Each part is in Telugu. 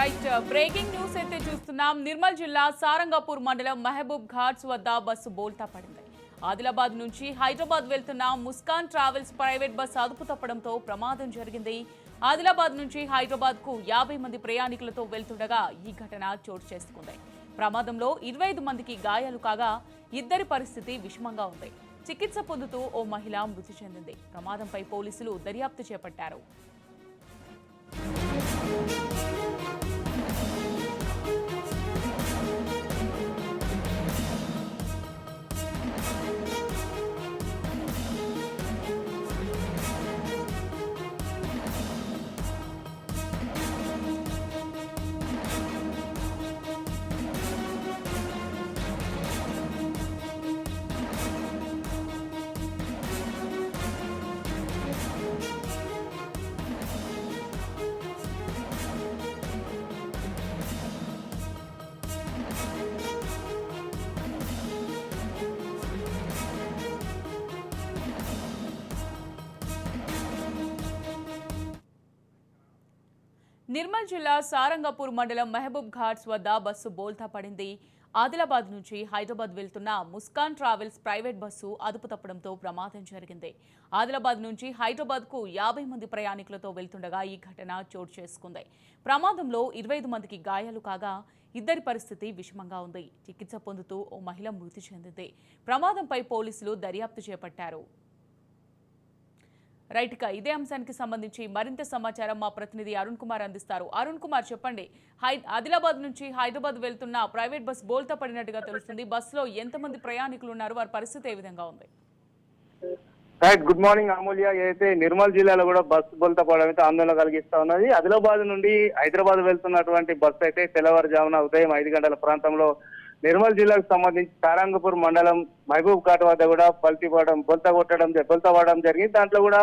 రైట్ బ్రేకింగ్ న్యూస్ అయితే చూస్తున్నాం. నిర్మల్ జిల్లా సారంగపూర్ మండలం మహబూబ్ ఘాట్స్ వద్ద బస్సు బోల్తా పడింది. ఆదిలాబాద్ నుంచి హైదరాబాద్ వెళ్తున్న ముస్కాన్ ట్రావెల్స్ ప్రైవేట్ బస్సు అదుపు తప్పడంతో ప్రమాదం జరిగింది. ఆదిలాబాద్ నుంచి హైదరాబాద్కు యాభై మంది ప్రయాణికులతో వెళ్తుండగా ఈ ఘటన చోటు చేసుకుంది. ప్రమాదంలో ఇరవై ఐదు మందికి గాయాలు కాగా ఇద్దరి పరిస్థితి విషమంగా ఉంది. చికిత్స పొందుతూ ఓ మహిళ మృతి చెందింది. ప్రమాదంపై పోలీసులు దర్యాప్తు చేపట్టారు. Thank you. నిర్మల్ జిల్లా సారంగపూర్ మండలం మహబూబ్ ఘాట్స్ వద్ద బస్సు బోల్తా పడింది. ఆదిలాబాద్ నుంచి హైదరాబాద్ వెళ్తున్న ముస్కాన్ ట్రావెల్స్ ప్రైవేట్ బస్సు అదుపు తప్పడంతో ప్రమాదం జరిగింది. ఆదిలాబాద్ నుంచి హైదరాబాద్కు యాభై మంది ప్రయాణికులతో వెళ్తుండగా ఈ ఘటన చోటు చేసుకుంది. ప్రమాదంలో ఇరవై ఐదు మందికి గాయాలు కాగా ఇద్దరి పరిస్థితి విషమంగా ఉంది. చికిత్స పొందుతూ ఓ మహిళ మృతి చెందింది. ప్రమాదంపై పోలీసులు దర్యాప్తు చేపట్టారు. రైట్గా ఇదే అంశానికి సంబంధించి మరింత సమాచారం మా ప్రతినిధి అరుణ్ కుమార్ అందిస్తారు. అరుణ్ కుమార్ చెప్పండి. హై ఆదిలాబాద్ నుంచి హైదరాబాద్ వెళ్తున్న ప్రైవేట్ బస్ బోల్తా పడినట్టుగా తెలుస్తుంది. బస్సులో ఎంతమంది ప్రయాణికులు ఉన్నారు? వారి పరిస్థితి ఏ విధంగా ఉంది? Right good morning Amulya. ఏదైతే నిర్మల్ జిల్లాలో కూడా బస్సు బొలత పడడం అయితే ఆందోళన కలిగిస్తా ఉన్నది. ఆదిలాబాద్ నుండి హైదరాబాద్ వెళ్తున్నటువంటి బస్సు అయితే తెల్లవారుజామున ఉదయం ఐదు గంటల ప్రాంతంలో నిర్మల్ జిల్లాకు సంబంధించి సారంగపూర్ మండలం మహబూబ్ ఘాట్ వద్ద కూడా పల్టిపడడం బొలత కొట్టడం బొలత పడడం జరిగింది. దాంట్లో కూడా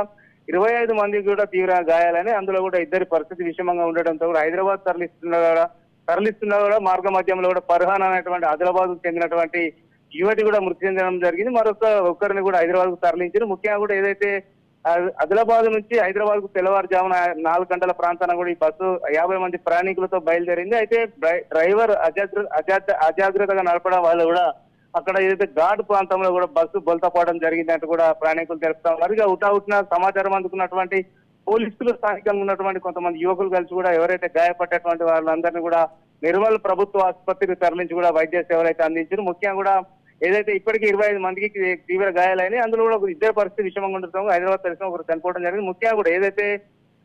ఇరవై ఐదు మందికి కూడా తీవ్ర గాయాలని అందులో కూడా ఇద్దరి పరిస్థితి విషమంగా ఉండడంతో కూడా హైదరాబాద్ తరలిస్తున్న కూడా తరలిస్తున్నా కూడా మార్గ మధ్యంలో కూడా పర్హాన్ అనేటువంటి ఆదిలాబాద్ చెందినటువంటి యువతి కూడా మృతి చెందడం జరిగింది. మరొక ఒక్కరిని కూడా హైదరాబాద్కు తరలించారు. ముఖ్యంగా కూడా ఏదైతే ఆదిలాబాద్ నుంచి హైదరాబాద్కు తెల్లవారుజామున నాలుగు గంటల ప్రాంతాన కూడా ఈ బస్సు యాభై మంది ప్రయాణికులతో బయలుదేరింది. అయితే డ్రై- డ్రైవర్ అజాగ్ర అజాగ్ర- అజాగ్రత్తగా నడపడం వల్ల కూడా అక్కడ ఏదైతే ఘాట్ ప్రాంతంలో కూడా బస్సు బొలతపోవడం జరిగిందంటూ కూడా ప్రయాణికులు తెలుపుతా ఉన్నారు. ఇక సమాచారం అందుకున్నటువంటి పోలీసులు స్థానికంగా ఉన్నటువంటి కొంతమంది యువకులు కలిసి కూడా ఎవరైతే గాయపడ్డటువంటి వాళ్ళందరినీ కూడా నిర్మల్ ప్రభుత్వ ఆసుపత్రికి తరలించి కూడా వైద్య సేవలు అయితే అందించారు. ముఖ్యంగా కూడా ఏదైతే ఇప్పటికీ ఇరవై ఐదు మందికి తీవ్ర గాయాలైనాయి. అందులో కూడా ఒక ఇద్దరు పరిస్థితి విషమంగా ఉండటం హైదరాబాద్ తెలిసిన ఒకరు చనిపోవడం జరిగింది. ముఖ్యంగా కూడా ఏదైతే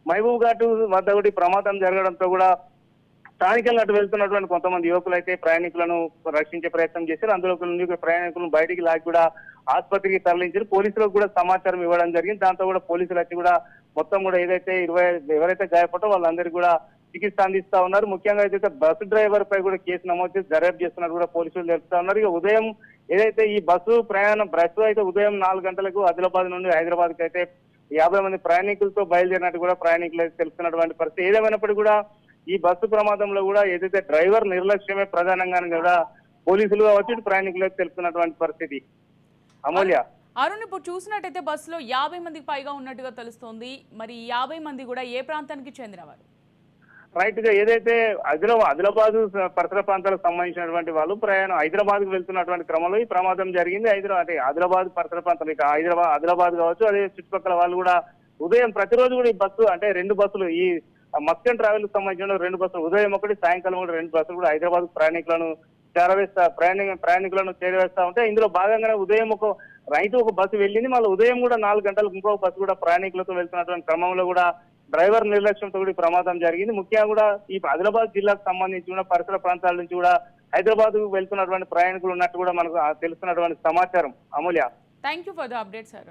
మహబూబ్ ఘాట్ వద్ద కూడా ప్రమాదం జరగడంతో కూడా స్థానికంగా అటు వెళ్తున్నటువంటి కొంతమంది యువకులు అయితే ప్రయాణికులను రక్షించే ప్రయత్నం చేశారు. అందులో కొన్ని ప్రయాణికులను బయటికి లాగి కూడా ఆసుపత్రికి తరలించారు. పోలీసులకు కూడా సమాచారం ఇవ్వడం జరిగింది. దాంతో కూడా పోలీసులు వచ్చి కూడా మొత్తం కూడా ఏదైతే ఇరవై ఎవరైతే గాయపడో వాళ్ళందరికీ కూడా చికిత్స అందిస్తా ఉన్నారు. ముఖ్యంగా ఏదైతే బస్సు డ్రైవర్ పై కూడా కేసు నమోదు చేసి దర్యాప్తు చేస్తున్నట్టు కూడా పోలీసులు తెలుపుతా ఉన్నారు. ఇక ఉదయం ఏదైతే ఈ బస్సు ప్రయాణం బస్సు అయితే ఉదయం నాలుగు గంటలకు ఆదిలాబాద్ నుండి హైదరాబాద్కి అయితే యాభై మంది ప్రయాణికులతో బయలుదేరినట్టు కూడా ప్రయాణికులు అయితే తెలుస్తున్నటువంటి పరిస్థితి. ఏదేమైనప్పటికీ కూడా ఈ బస్సు ప్రమాదంలో కూడా ఏదైతే డ్రైవర్ నిర్లక్ష్యమే ప్రధానంగా కూడా పోలీసులు కావచ్చు ఇటు ప్రయాణికులు అయితే తెలుస్తున్నటువంటి పరిస్థితి. అమూల్య. అరుణ్ ఇప్పుడు చూసినట్టయితే బస్సులో యాభై మందికి పైగా ఉన్నట్టుగా తెలుస్తోంది. మరి యాభై మంది కూడా ఏ ప్రాంతానికి చెందినవారు? రైట్గా ఏదైతే ఆదిలాబాద్ ఆదిలాబాద్ పరిసర ప్రాంతాలకు సంబంధించినటువంటి వాళ్ళు ప్రయాణం హైదరాబాద్కు వెళ్తున్నటువంటి క్రమంలో ఈ ప్రమాదం జరిగింది. హైదరాబాద్ అంటే ఆదిలాబాద్ పరిసర ప్రాంతాలు ఇక హైదరాబాద్ ఆదిలాబాద్ కావచ్చు అదే చుట్టుపక్కల వాళ్ళు కూడా ఉదయం ప్రతిరోజు కూడా ఈ బస్సు అంటే రెండు బస్సులు ఈ మస్కన్ ట్రావెల్కు సంబంధించిన రెండు బస్సులు ఉదయం ఒకటి సాయంకాలం ఒకటి రెండు బస్సులు కూడా హైదరాబాద్ ప్రయాణికులను చేరవేస్తా ప్రయాణి ప్రయాణికులను చేరవేస్తా ఉంటే ఇందులో భాగంగానే ఉదయం ఒక రైతు ఒక బస్సు వెళ్ళింది. మళ్ళీ ఉదయం కూడా నాలుగు గంటలకు ఇంకో బస్సు కూడా ప్రయాణికులతో వెళ్తున్నటువంటి క్రమంలో కూడా డ్రైవర్ నిర్లక్ష్యంతో కూడా ప్రమాదం జరిగింది. ముఖ్యంగా కూడా ఈ ఆదిలాబాద్ జిల్లాకు సంబంధించి కూడా పరిసర ప్రాంతాల నుంచి కూడా హైదరాబాద్ వెళ్తున్నటువంటి ప్రయాణికులు ఉన్నట్టు కూడా మనకు తెలుస్తున్నటువంటి సమాచారం. Amulya. Thank you for the update sir